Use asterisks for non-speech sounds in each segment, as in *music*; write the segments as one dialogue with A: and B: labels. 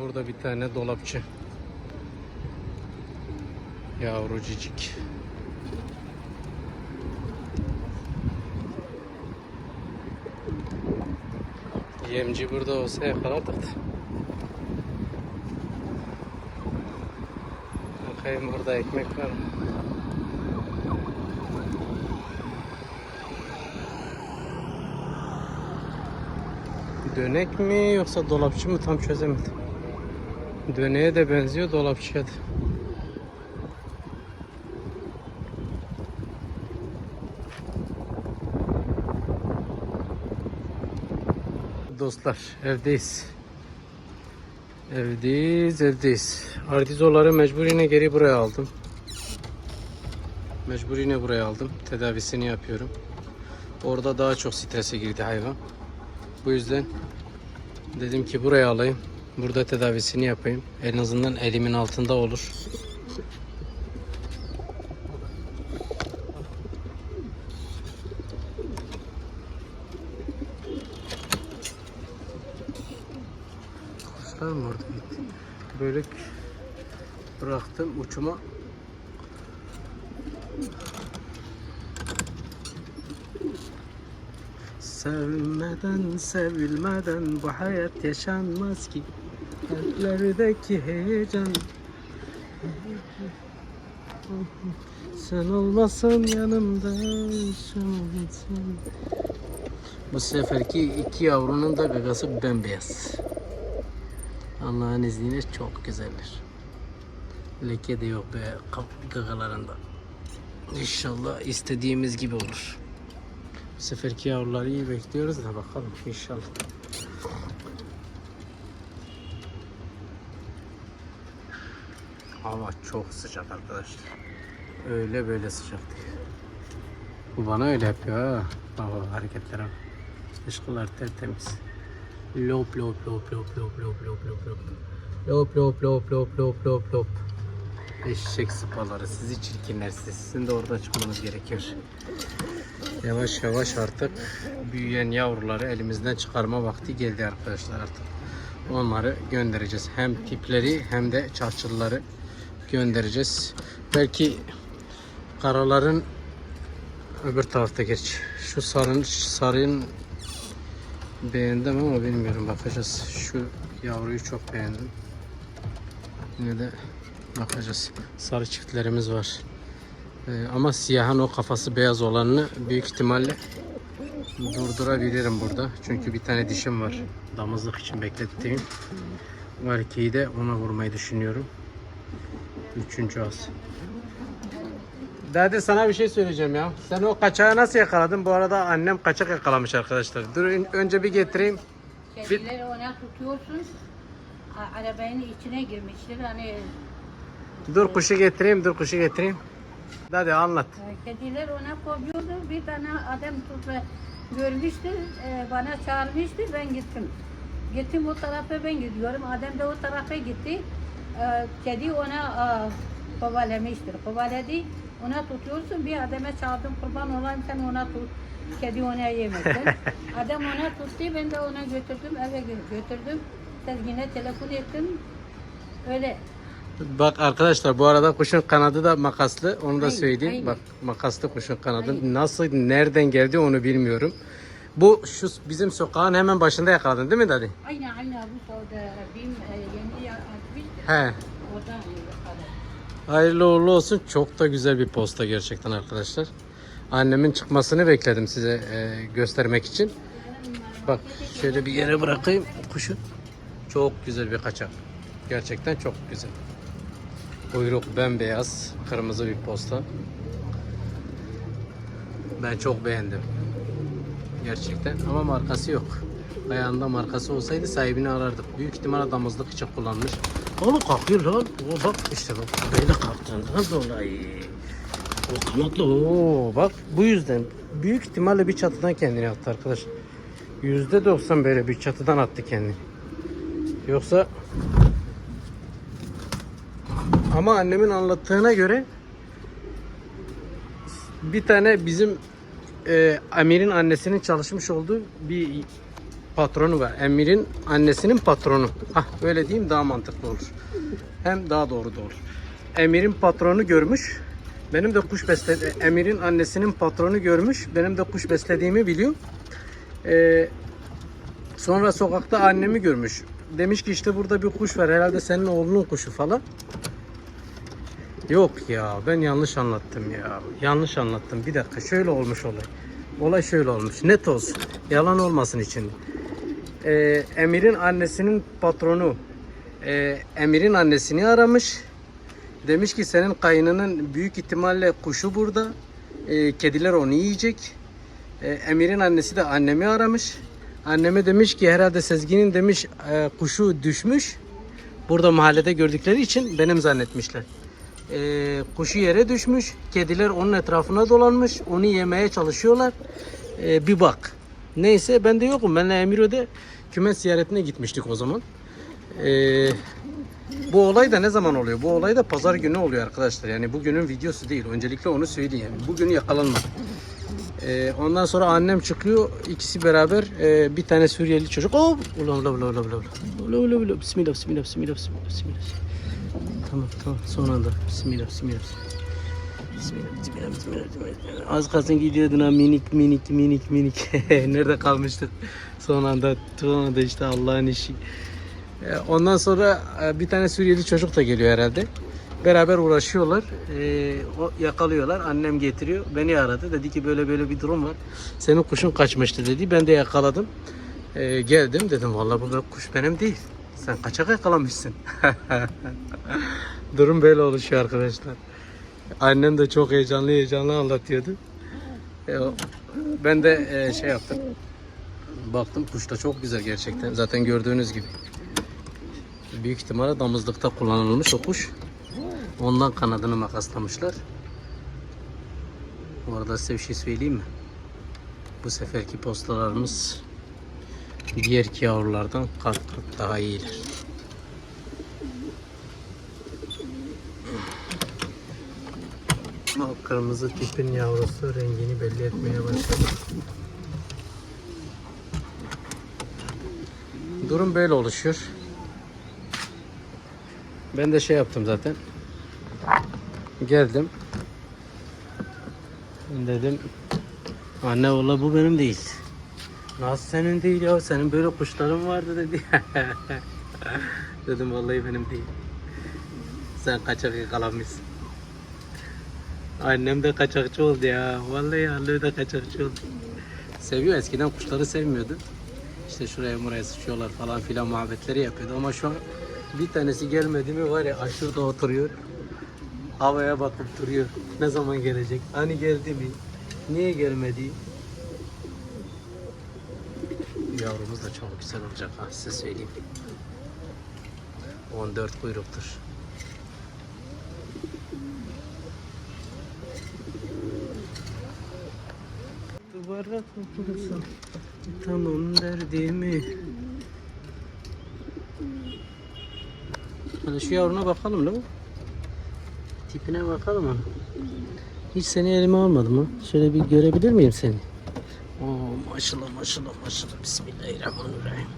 A: Burada bir tane dolapçı. Yavrucicik. Yemci burada olsa yakalardık. Bakayım burada ekmek var mı? Dönek mi yoksa dolapçı mı tam çözemedim. Döneğe de benziyor dolapçıya da. Dostlar evdeyiz. Evdeyiz evdeyiz. Artizoları mecbur yine geri buraya aldım. Mecbur yine buraya aldım. Tedavisini yapıyorum. Orada daha çok strese girdi hayvan. Bu yüzden dedim ki buraya alayım. Burada tedavisini yapayım. En azından elimin altında olur. Kuşlar mı orada gitti? Bölük bıraktım uçuma. Sevmeden sevilmeden bu hayat yaşanmaz ki Kalplerdeki heyecan. Sen olmasan yanımda yaşamazsın Bu seferki iki yavrunun da gagası bembeyaz. Allah'ın izniyle çok güzeller Leke de yok be gagalarında. İnşallah istediğimiz gibi olur. Bu seferki yavruları iyi bekliyoruz da bakalım inşallah. Hava çok sıcak arkadaşlar. Öyle böyle sıcak değil. Bu bana öyle yapıyor ha. Baba hareketlere bak. Işıklar tertemiz. Lop lop lop lop lop lop lop lop lop. Lop lop lop lop lop lop lop. Eşek sıpaları sizi çirkinler siz. Sizin de orada çıkmanız gerekiyor. Yavaş yavaş artık büyüyen yavruları elimizden çıkarma vakti geldi arkadaşlar artık. Onları göndereceğiz. Hem tipleri hem de çarçılları göndereceğiz. Belki karaların öbür tarafta geç. Şu sarın sarın beğendim ama bilmiyorum bakacağız. Şu yavruyu çok beğendim. Yine de bakacağız. Sarı çiftlerimiz var. Ee, ama siyahın o kafası beyaz olanını büyük ihtimalle durdurabilirim burada. Çünkü bir tane dişim var. Damızlık için beklettiğim. Bu erkeği de ona vurmayı düşünüyorum. Üçüncü az. Dede sana bir şey söyleyeceğim ya. Sen o kaçağı nasıl yakaladın? Bu arada annem kaçak yakalamış arkadaşlar. Dur önce bir getireyim.
B: Kedileri ona tutuyorsun. Arabanın içine girmiştir. Hani
A: Dur kuşu getireyim, dur kuşu getireyim. Dede anlat.
B: e, kediler ona kovuyordu. Bir tane adam tut görmüştü. e, Bana çağırmıştı. Ben gittim. Gittim o tarafa ben gidiyorum. Adam da o tarafa gitti. E, Kedi ona e, kovalamıştır. Kovaladı. Ona tutuyorsun. Bir adama çağırdım. Kurban olayım sen ona tut. Kedi ona yemesin. *laughs* Adam ona tuttu. Ben de ona götürdüm. Eve gö- götürdüm. Sen yine telefon ettim. Öyle.
A: Bak arkadaşlar bu arada kuşun kanadı da makaslı. Onu da
B: Aynen,
A: söyleyeyim.
B: aynen.
A: Bak makaslı kuşun kanadı.
B: Aynen.
A: Nasıl nereden geldi onu bilmiyorum. Bu şu bizim sokağın hemen başında yakaladın değil mi Dadi?
B: Aynen aynen bu Saudi Bim e, yeni ya- açmıştı.
A: He.
B: Oradan yakaladım.
A: Hayırlı uğurlu olsun. Çok da güzel bir posta gerçekten arkadaşlar. Annemin çıkmasını bekledim size e, göstermek için. Bak şöyle bir yere bırakayım kuşu. Çok güzel bir kaçak. Gerçekten çok güzel. Kuyruk bembeyaz, kırmızı bir posta. Ben çok beğendim. Gerçekten ama markası yok. Ayağında markası olsaydı sahibini arardık. Büyük ihtimal damızlık için kullanmış. Oğlum kalkıyor lan. O bak işte bak. Böyle kalktığından dolayı. O kanatlı. Oo, bak bu yüzden. Büyük ihtimalle bir çatıdan kendini attı arkadaş. Yüzde doksan böyle bir çatıdan attı kendini. Yoksa ama annemin anlattığına göre bir tane bizim e, Amir'in annesinin çalışmış olduğu bir patronu var. Emir'in annesinin patronu. Hah öyle diyeyim daha mantıklı olur. Hem daha doğru da. Emir'in patronu görmüş. Benim de kuş besledi. Emir'in annesinin patronu görmüş. Benim de kuş beslediğimi biliyor. Ee, sonra sokakta annemi görmüş. Demiş ki işte burada bir kuş var. Herhalde senin oğlunun kuşu falan. Yok ya ben yanlış anlattım ya. Yanlış anlattım. Bir dakika şöyle olmuş olay. Olay şöyle olmuş. Net olsun. Yalan olmasın için. Ee, Emir'in annesinin patronu e, Emir'in annesini aramış. Demiş ki senin kayınının büyük ihtimalle kuşu burada. Ee, kediler onu yiyecek. Ee, Emir'in annesi de annemi aramış. Anneme demiş ki herhalde Sezgin'in demiş e, kuşu düşmüş. Burada mahallede gördükleri için benim zannetmişler. Ee, kuşu yere düşmüş. Kediler onun etrafına dolanmış. Onu yemeye çalışıyorlar. Ee, bir bak. Neyse ben de yokum. Benle Emirö'de kümes ziyaretine gitmiştik o zaman. Ee, bu olay da ne zaman oluyor? Bu olay da pazar günü oluyor arkadaşlar. Yani bugünün videosu değil. Öncelikle onu söyleyeyim. Bugün yakalanmadı. Ee, ondan sonra annem çıkıyor. ikisi beraber e, bir tane Suriyeli çocuk. Oh! Ula ula ula ula ula ula. Ula ula ula. Bismillah bismillah bismillah bismillah bismillah. Tamam tamam son anda. Bismillah bismillah. Bismillah bismillah bismillah. bismillah. Az kalsın gidiyordun ha minik minik minik minik. *laughs* Nerede kalmıştık? Son anda son anda işte Allah'ın işi. Ee, Ondan sonra e, bir tane Suriyeli çocuk da geliyor herhalde. Beraber uğraşıyorlar. Ee, o yakalıyorlar. Annem getiriyor. Beni aradı. Dedi ki böyle böyle bir durum var. Senin kuşun kaçmıştı dedi. Ben de yakaladım. Ee, geldim dedim vallahi bu kuş benim değil. Sen kaçak yakalamışsın. *laughs* durum böyle oluşuyor arkadaşlar. Annem de çok heyecanlı heyecanlı anlatıyordu. O- ben de e, şey yaptım. Baktım kuş da çok güzel gerçekten. Zaten gördüğünüz gibi. Büyük ihtimalle damızlıkta kullanılmış o kuş. Ondan kanadını makaslamışlar. Bu arada size bir şey söyleyeyim mi? Bu seferki postalarımız diğerki yavrulardan kat kat daha iyiler. O kırmızı tipin yavrusu rengini belli etmeye başladı. Durum böyle oluşuyor. Ben de şey yaptım zaten. Geldim. Dedim anne valla bu benim değil. Nasıl senin değil ya senin böyle kuşların vardı dedi. *laughs* Dedim vallahi benim değil. Sen kaçak yakalanmışsın. Annem de kaçakçı oldu ya. Vallahi Allah da kaçakçı oldu. Seviyor eskiden kuşları sevmiyordu. İşte şuraya buraya sıçıyorlar falan filan muhabbetleri yapıyordu ama şu an bir tanesi gelmedi mi var ya aşırıda oturuyor. Havaya bakıp duruyor. Ne zaman gelecek? Hani geldi mi? Niye gelmedi? Yavrumuz da çok güzel olacak ha size söyleyeyim. 14 kuyruktur. Duvara kapılsam tamam derdimi. Hadi şu yavruna bakalım bu? Tipine bakalım mı? Hiç seni elime almadım ha. Şöyle bir görebilir miyim seni? Maşallah maşallah maşallah. Bismillahirrahmanirrahim.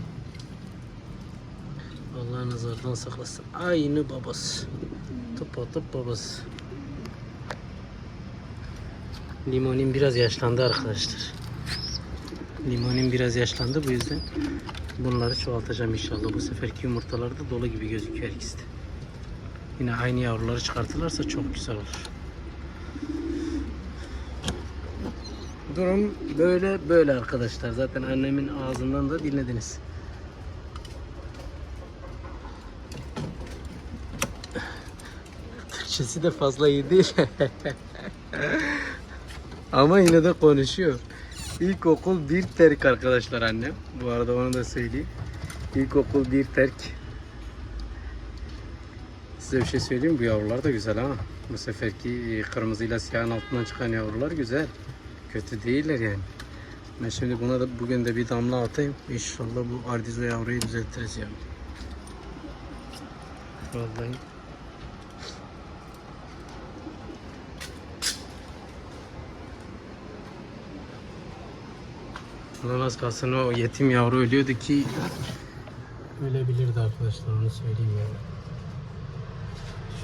A: Allah nazardan saklasın. Aynı babası. Tıpatıp babası. Limonin biraz yaşlandı arkadaşlar. Limonin biraz yaşlandı bu yüzden bunları çoğaltacağım inşallah. Bu seferki yumurtalarda dolu gibi gözüküyor ikisi de. Yine aynı yavruları çıkartırlarsa çok güzel olur. Durum böyle böyle arkadaşlar. Zaten annemin ağzından da dinlediniz. Türkçesi de fazla iyi değil. *laughs* Ama yine de konuşuyor. İlkokul bir terk arkadaşlar annem. Bu arada onu da söyleyeyim. İlkokul bir terk. Size bir şey söyleyeyim bu yavrular da güzel ha. Bu seferki kırmızıyla siyahın altından çıkan yavrular güzel. Kötü değiller yani. Ben şimdi buna da bugün de bir damla atayım. İnşallah bu ardizo yavruyu düzeltiriz yani. Vallahi. Lan az kalsın o yetim yavru ölüyordu ki ölebilirdi arkadaşlar onu söyleyeyim yani.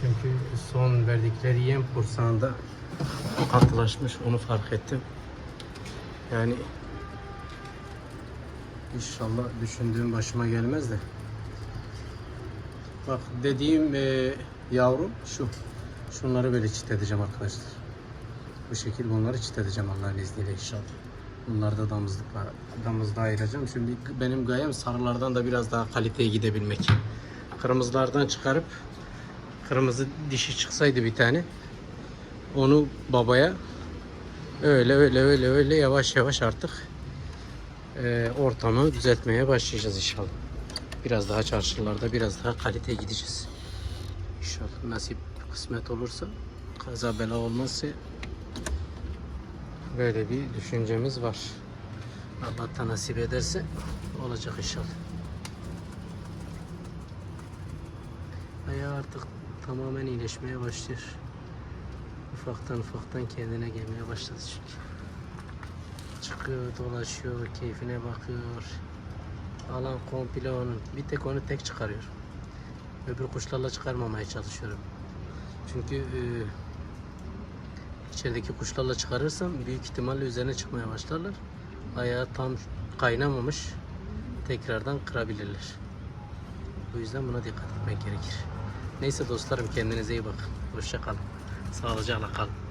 A: Çünkü son verdikleri yem kursağında katılaşmış onu fark ettim. Yani inşallah düşündüğüm başıma gelmez de. Bak dediğim e, yavru şu. Şunları böyle çit edeceğim arkadaşlar. Bu şekilde bunları çit edeceğim Allah'ın izniyle inşallah. Bunları da damızlıkla damızda ayıracağım. Şimdi benim gayem sarılardan da biraz daha kaliteye gidebilmek. Kırmızılardan çıkarıp kırmızı dişi çıksaydı bir tane onu babaya öyle öyle öyle öyle yavaş yavaş artık e, ortamı düzeltmeye başlayacağız inşallah. Biraz daha çarşılarda biraz daha kaliteye gideceğiz. İnşallah nasip kısmet olursa kaza bela olmazsa böyle bir düşüncemiz var. Allah da nasip ederse olacak inşallah. Ayağı artık tamamen iyileşmeye başlıyor. Ufaktan ufaktan kendine gelmeye başladı çünkü. Çıkıyor, dolaşıyor, keyfine bakıyor. Alan komple onun. Bir tek onu tek çıkarıyor. Öbür kuşlarla çıkarmamaya çalışıyorum. Çünkü e, içerideki kuşlarla çıkarırsam büyük ihtimalle üzerine çıkmaya başlarlar. Ayağı tam kaynamamış. Tekrardan kırabilirler. Bu yüzden buna dikkat etmek gerekir. Neyse dostlarım kendinize iyi bakın. Hoşça kalın. Sağlıcakla kalın.